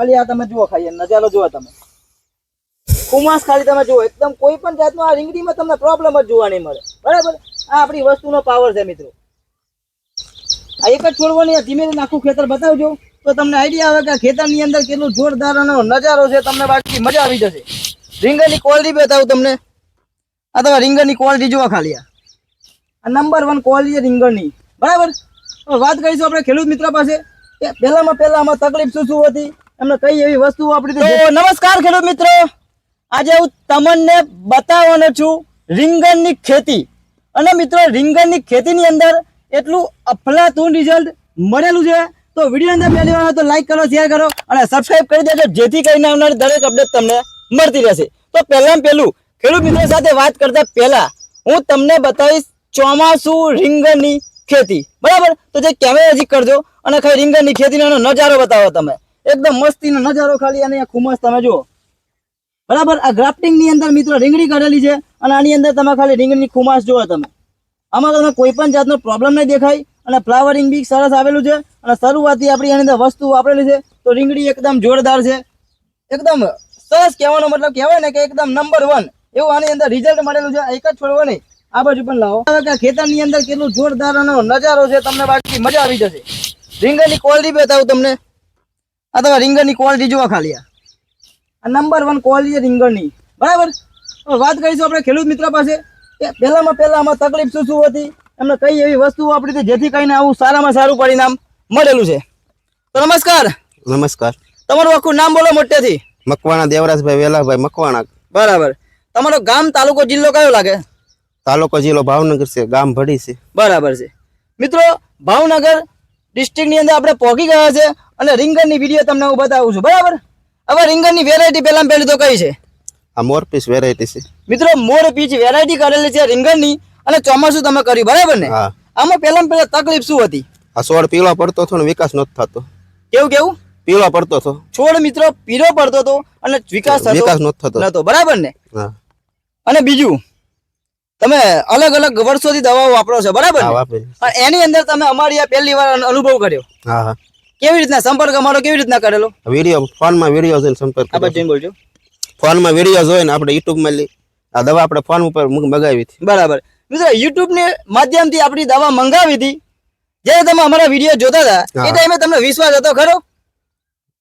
ખાલી આ તમે જુઓ ખાલી નજારો જુઓ તમે. કુમાસ ખાલી તમે જુઓ, એકદમ કોઈ પણ જાતનો આ રીંગડીમાં તમને પ્રોબ્લેમ જ જોવા નહીં મળે. બરાબર? આ આપણી વસ્તુનો પાવર છે મિત્રો. આ એક જ છોડવાની ધીમે ધીમે આખું ખેતર બતાવજો, તો તમને આઈડિયા આવે કે ખેતરની અંદર કેટલું જોરદાર નજારો છે, તમને બાકી મજા આવી જશે. રીંગણની ક્વોલિટી બતાવું તમને. આ તમે રીંગણની ક્વોલિટી જુઓ ખાલી આ. નંબર વન ક્વોલિટી છે રીંગણની. બરાબર? વાત કરીશું આપણે ખેડૂત મિત્ર પાસે. કે પહેલામાં પહેલા આમાં તકલીફ શું શું હતી? એમને કઈ એવી વસ્તુ આપણી તો નમસ્કાર ખેડૂત મિત્રો. આજે હું તમને બતાવવાનો છું રીંગણની ખેતી. અને મિત્રો રીંગણની ખેતીની અંદર એટલું અફલાતું રિઝલ્ટ મળેલું છે. તો વીડિયો અંદર પહેલી વાર તો લાઈક કરો શેર કરો અને સબસ્ક્રાઇબ કરી દેજો જેથી કરીને આવનારી દરેક અપડેટ તમને મળતી રહેશે. તો પહેલાં પહેલું ખેડૂત મિત્રો સાથે વાત કરતા પહેલા હું તમને બતાવીશ ચોમાસુ રીંગણની ખેતી. બરાબર? તો જે કેમેરા નજીક કરજો અને ખાલી રીંગણની ખેતીનો નજારો બતાવો તમે. એકદમ મસ્તીનો નજારો ખાલી અને ખુમસ તમે જુઓ. બરાબર? આ ગ્રાફ્ટિંગની અંદર મિત્રો રીંગણી કરેલી છે અને આની અંદર તમે ખાલી રીંગણીની ખુમાસ જુઓ તમે. આમાં તમે કોઈ પણ જાતનો પ્રોબ્લેમ નહીં દેખાય અને ફ્લાવરિંગ બી સરસ આવેલું છે અને શરૂઆતથી આપણી એની અંદર વસ્તુ વાપરેલી છે તો રીંગણી એકદમ જોરદાર છે. એકદમ સરસ કહેવાનો મતલબ કહેવાય ને કે એકદમ નંબર વન એવું આની અંદર રિઝલ્ટ મળેલું છે. એક જ છોડવો નહીં. આ બાજુ પણ લાવો. હવે ખેતરની અંદર કેટલું જોરદાર નજારો છે, તમને બાકી મજા આવી જશે. રીંગણની ક્વોલિટી બતાવું તમને. આ તમે રીંગણની ક્વોલિટી જુઓ ખાલી આ. નંબર વન ક્વોલિટી છે રીંગણની. બરાબર? વાત કરીશું આપણે ખેડૂત મિત્ર પાસે. કે પહેલામાં પહેલાં આમાં તકલીફ શું શું હતી? એમને કઈ એવી વસ્તુ આપણી જેથી કરીને આવું સારામાં સારું પરિણામ મળેલું છે. તો નમસ્કાર. નમસ્કાર. તમારું આખું નામ બોલો મોટેથી. મકવાણા દેવરાજભાઈ વેલાભાઈ મકવાણા. બરાબર. તમારો ગામ તાલુકો જિલ્લો કયો લાગે? તાલુકો જિલ્લો ભાવનગર છે ગામ ભડી છે. બરાબર છે. મિત્રો ભાવનગર ડિસ્ટ્રિક્ટની અંદર આપણે પહોંચી ગયા છે અને રીંગણની વીડિયો તમને હું બતાવું છું. બરાબર? હવે રીંગણની વેરાયટી પહેલાં પહેલી તો કઈ છે? આ મોરપીસ વેરાયટી છે. મિત્રો મોર પીચ વેરાયટી કરેલી છે રીંગણની અને ચોમાસું તમે કર્યું બરાબર ને? હા. આમાં પહેલામાં પહેલાં તકલીફ શું હતી? આ છોડ પીળો પડતો હતો ને વિકાસ નતો થતો. કેવું કેવું? પીળો પડતો હતો. છોડ મિત્રો પીળો પડતો હતો અને વિકાસ વિકાસ નતો થતો. બરાબર ને? અને બીજું? તમે અલગ અલગ વર્ષોથી દવાઓ વાપરો છો બરાબર અને એની અંદર તમે અમારી આ પહેલી વાર અનુભવ કર્યો. હા હા. કેવી રીતના સંપર્ક અમારો કેવી રીતના કરેલો? વીડિયો ફોનમાં વીડિયો જોઈને સંપર્ક આ. બધું બોલજો. ફોનમાં વીડિયો જોઈને આપણે યુટ્યુબમાં લઈ આ દવા આપણે ફોન ઉપર મગાવી હતી. બરાબર. મિત્રો યુટ્યુબ ને માધ્યમથી આપણી દવા મંગાવી હતી. જ્યારે તમે અમારા વીડિયો જોતા હતા એ. ટાઈમે તમને વિશ્વાસ હતો ખરો?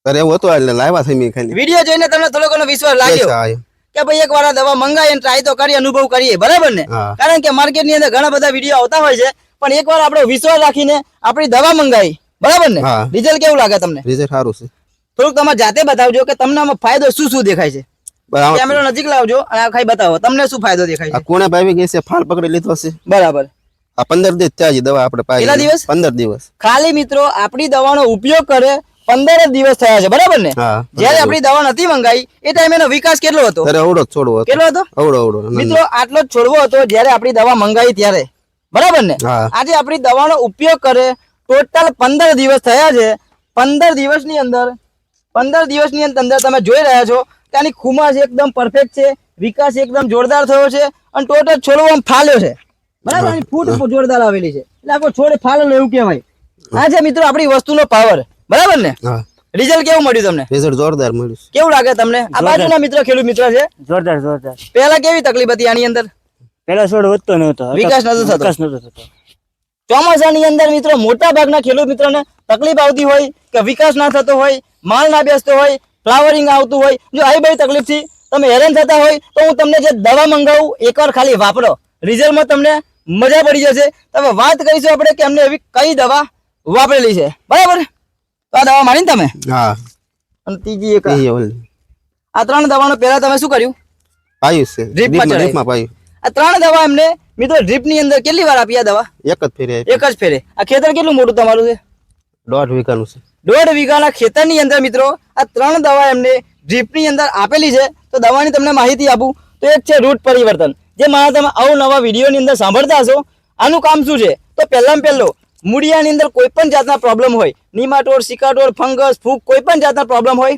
અરે એવું હતું એટલે લાવ્યા થઈ મેં ખાલી. વીડિયો જોઈને તમને થોડો ઘણો વિશ્વાસ લાગ્યો. કે ભાઈ એક વાર આ દવા મંગાવીએ ટ્રાય તો કરીએ અનુભવ કરીએ. બરાબર ને? કારણ કે માર્કેટની અંદર ઘણા બધા વીડિયો આવતા હોય છે પણ એકવાર આપણે વિશ્વાસ રાખીને આપણી દવા મંગાવી. બરાબર ને? રિઝલ્ટ કેવું લાગે તમને? રિઝલ્ટ સારું છે. થોડુંક તમારે જાતે બતાવજો કે તમને આમાં ફાયદો શું શું દેખાય છે. કેમેરો નજીક લાવજો અને આ ખાઈ બતાવો. તમને શું ફાયદો દેખાય છે? કોણે ભાઈ કે છે ફાલ પકડી લીધો છે. બરાબર. આ પંદર દિવસ ત્યાં જ દવા આપણે પાઈ કેટલા દિવસ? પંદર દિવસ. ખાલી મિત્રો આપણી દવાનો ઉપયોગ કરે પંદર જ દિવસ થયા છે બરાબર ને? જયારે આપણી દવા નથી મંગાઈ એ ટાઈમે એનો વિકાસ કેટલો હતો? અવડો છોડવો કેટલો હતો? અવડો અવડો મિત્રો આટલો જ છોડવો હતો જયારે આપણી દવા મંગાઈ ત્યારે. બરાબર ને? આજે આપણી દવાનો ઉપયોગ કરે ટોટલ પંદર દિવસ થયા છે. પંદર દિવસની અંદર પંદર દિવસની અંદર તમે જોઈ રહ્યા છો કે આની ખુમાસ એકદમ પરફેક્ટ છે વિકાસ એકદમ જોરદાર થયો છે અને ટોટલ છોડવો આમ ફાલ્યો છે. બરાબર? ફૂટ જોરદાર આવેલી છે. એટલે આખો છોડ ફાલેલો એવું કહેવાય. આ છે મિત્રો આપણી વસ્તુનો પાવર બરાબર ને? હા. રિઝલ્ટ કેવું મળ્યું તમને? રિઝલ્ટ જોરદાર મળ્યું. કેવું લાગે તમને? આ બાજુના મિત્ર ખેડૂત મિત્ર છે? જોરદાર જોરદાર. પહેલા કેવી તકલીફ હતી આની અંદર? પેલા છોડ વધતો નહોતો. વિકાસ નતો થતો. વિકાસ નતો થતો. ચોમાસાની અંદર મિત્રો મોટા ભાગના ખેડૂત મિત્રોને તકલીફ આવતી હોય કે વિકાસ ના થતો હોય માલ ના બેસતો હોય ફ્લાવરિંગ આવતું હોય જો આવી બધી તકલીફથી તમે હેરાન થતા હોય તો હું તમને જે દવા મંગાવું એકવાર ખાલી વાપરો. રિઝલ્ટમાં તમને મજા પડી જશે. તમે વાત કરીશું આપણે કે અમને એવી કઈ દવા વાપરેલી છે. બરાબર? તો આ દવા માની ને તમે? હા. અને ત્રીજી એક આ. આ ત્રણ દવાનો પહેલા તમે શું કર્યું? પાયું છે. ડ્રીપમાં ડ્રીપમાં- ચડાવી. ડ્રીપમાં પાયું આ ત્રણ દવા એમને મિત્રો ડ્રીપની અંદર કેટલી વાર આપી આ દવા? એક જ ફેરે. આપી. એક જ ફેરે. આ ખેતર કેટલું મોટું તમારું છે? દોઢ વીઘાનું છે. દોઢ વીઘાના ખેતરની અંદર મિત્રો આ ત્રણ દવા એમને ડ્રીપની અંદર આપેલી છે. તો દવાની તમને માહિતી આપું. તો એક છે રૂટ પરિવર્તન. જે મારા તમે અવનવા વિડીયોની અંદર સાંભળતા હશો. આનું કામ શું છે? તો પહેલામાં પહેલો મૂળિયાની અંદર કોઈ પણ જાતના પ્રોબ્લેમ હોય નિમાટોડ સિકાટોડ ફંગસ ફૂગ કોઈ પણ જાતના પ્રોબ્લેમ હોય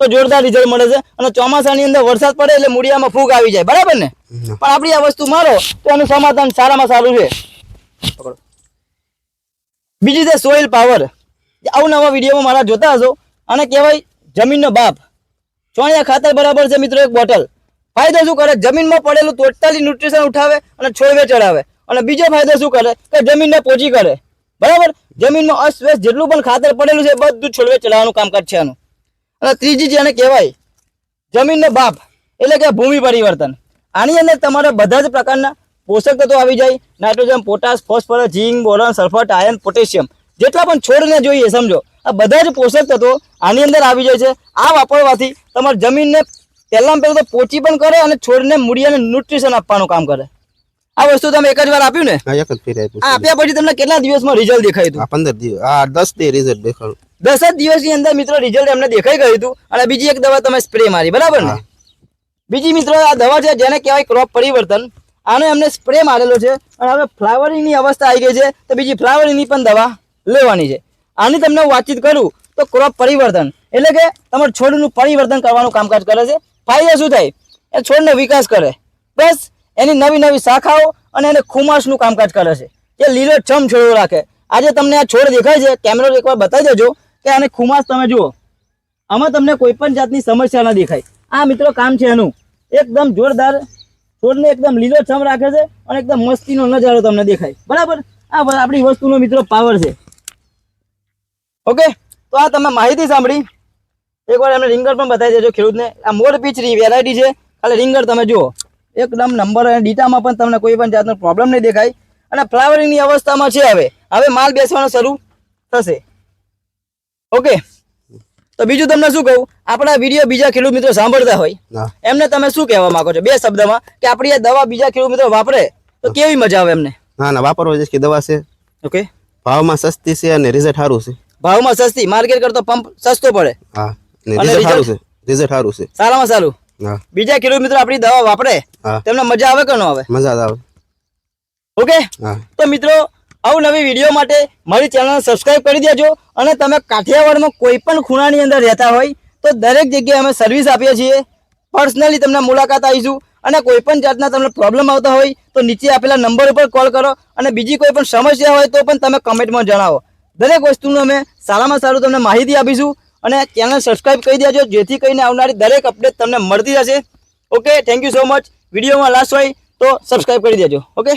તો જોરદાર રિઝલ્ટ મળે છે. અને ચોમાસાની અંદર વરસાદ પડે એટલે મૂળિયામાં ફૂગ આવી જાય. બરાબર ને? પણ આપણી આ વસ્તુ મારો તો એનું સમાધાન સારામાં સારું છે. બીજી છે સોઇલ પાવર અવનવા વિડીયોમાં મારા જોતા હશો. અને કહેવાય જમીનનો બાપ. ચોણિયા ખાતર બરાબર છે મિત્રો એક બોટલ ફાયદો શું કરે? જમીનમાં પડેલું ટોટલી ન્યુટ્રિશન ઉઠાવે અને છોડવે ચડાવે. અને બીજો ફાયદો શું કરે? કે જમીનને પોચી કરે. બરાબર? જમીનમાં અસ્વસ્થ જેટલું પણ ખાતર પડેલું છે બધું છોડવે ચડાવવાનું કામકાજ છે આનું. અને ત્રીજી જેને કહેવાય, જમીનનો બાપ, એટલે કે ભૂમિ પરિવર્તન. આની અંદર તમારા બધા જ પ્રકારના પોષક તત્વો આવી જાય. Nitrogen, potash, phosphorus, zinc, boron, sulphur iron potassium. જેટલા પણ છોડને જોઈએ, સમજો. આ બધા જ પોષક તત્વો આની અંદર આવી જાય છે. આ વાપરવાથી તમારી જમીનને પહેલાં પહેલાં તો પોચી પણ કરે અને છોડને મૂડી અને ન્યુટ્રિશન આપવાનું કામ કરે. આ વસ્તુ તમે એક જ વાર આપ્યું ને? હા એક જ ફેર આપ્યું આપ્યા પછી તમને કેટલા દિવસમાં રિઝલ્ટ દેખાયું હતું? પંદર દિવસ આ દસ દે રિઝલ્ટ દેખાયું. દસ જ દિવસની અંદર મિત્રો રિઝલ્ટ એમને દેખાઈ ગયું હતું. અને બીજી એક દવા તમે સ્પ્રે મારી બરાબર ને? બીજી મિત્રો આ દવા છે જેને કહેવાય ક્રોપ પરિવર્તન. આનો એમને સ્પ્રે મારેલો છે. અને હવે ફ્લાવરિંગની અવસ્થા આવી ગઈ છે તો બીજી ફ્લાવરિંગની પણ દવા લેવાની છે. આની તમને વાતચીત કરું તો ક્રોપ પરિવર્તન. એટલે કે તમારું છોડનું પરિવર્તન કરવાનું કામકાજ કરે છે. ફાયદા શું થાય? એ છોડનો વિકાસ કરે. બસ. એની નવી નવી શાખાઓ અને એને ખુમાશનું કામકાજ કરે છે. એ લીલો છમ છોડો રાખે. આજે તમને આ છોડ દેખાય છે કેમેરો એકવાર બતાવી દેજો કે આને ખુમાશ તમે જુઓ. આમાં તમને કોઈ પણ જાતની સમસ્યા ન દેખાય. આ મિત્રો કામ છે એનું. એકદમ જોરદાર છોડને એકદમ લીલો છમ રાખે છે અને એકદમ મસ્તીનો નજારો તમને દેખાય. બરાબર? આ આપણી વસ્તુનો મિત્રો પાવર છે. ઓકે? તો આ તમે માહિતી સાંભળી. એકવાર એમને રીંગર પણ બતાવી દેજો ખેડૂતને. આ મોર પીચની વેરાયટી છે. ખાલી રીંગર તમે જુઓ. એકદમ નંબર અને ડીટામાં પણ તમને કોઈ પણ જાતનો પ્રોબ્લેમ નહીં દેખાય. અને ફ્લાવરિંગની અવસ્થામાં છે હવે. હવે માલ બેસવાનો શરૂ થશે. ઓકે તો બીજું તમને શું કહું? આપણા વીડિયો બીજા ખેડૂત મિત્રો સાંભળતા હોય. એમને તમે શું કહેવા માંગો છો? બે શબ્દમાં કે આપણી આ દવા બીજા ખેડૂત મિત્રો વાપરે તો કેવી મજા આવે એમને? ના ના વાપરવા જઈશ કે દવા છે. ઓકે ભાવમાં સસ્તી છે અને રિઝલ્ટ સારું છે. ભાવમાં સસ્તી. માર્કેટ કરતો પંપ સસ્તો પડે. હા અને રિઝલ્ટ સારું છે. રિઝલ્ટ સારું છે. સારામાં સારું. બીજા ખેડૂત મિત્રો આપણી દવા વાપરે તેમને મજા આવે કે ન આવે? મજા આવે. ઓકે? તો મિત્રો આવું નવી વીડિયો માટે મારી ચેનલ સબસ્ક્રાઇબ કરી દેજો અને તમે કાઠિયાવાડમાં કોઈ પણ ખૂણાની અંદર રહેતા હોય તો દરેક જગ્યાએ અમે સર્વિસ આપીએ છીએ. પર્સનલી તમને મુલાકાત આવીશું અને કોઈ પણ જાતના તમને પ્રોબ્લેમ આવતા હોય તો નીચે આપેલા નંબર ઉપર કોલ કરો અને બીજી કોઈ પણ સમસ્યા હોય તો પણ તમે કમેન્ટમાં જણાવો. દરેક વસ્તુનું અમે સારામાં સારું તમને માહિતી આપીશું. અને ચેનલ સબસ્ક્રાઈબ કરી દેજો, જેથી કરીને આવનારી દરેક અપડેટ તમને મળતી જશે okay thank you so much વિડીયોમાં લાસ્ટ હોય તો સબસ્ક્રાઈબ કરી દેજો. ઓકે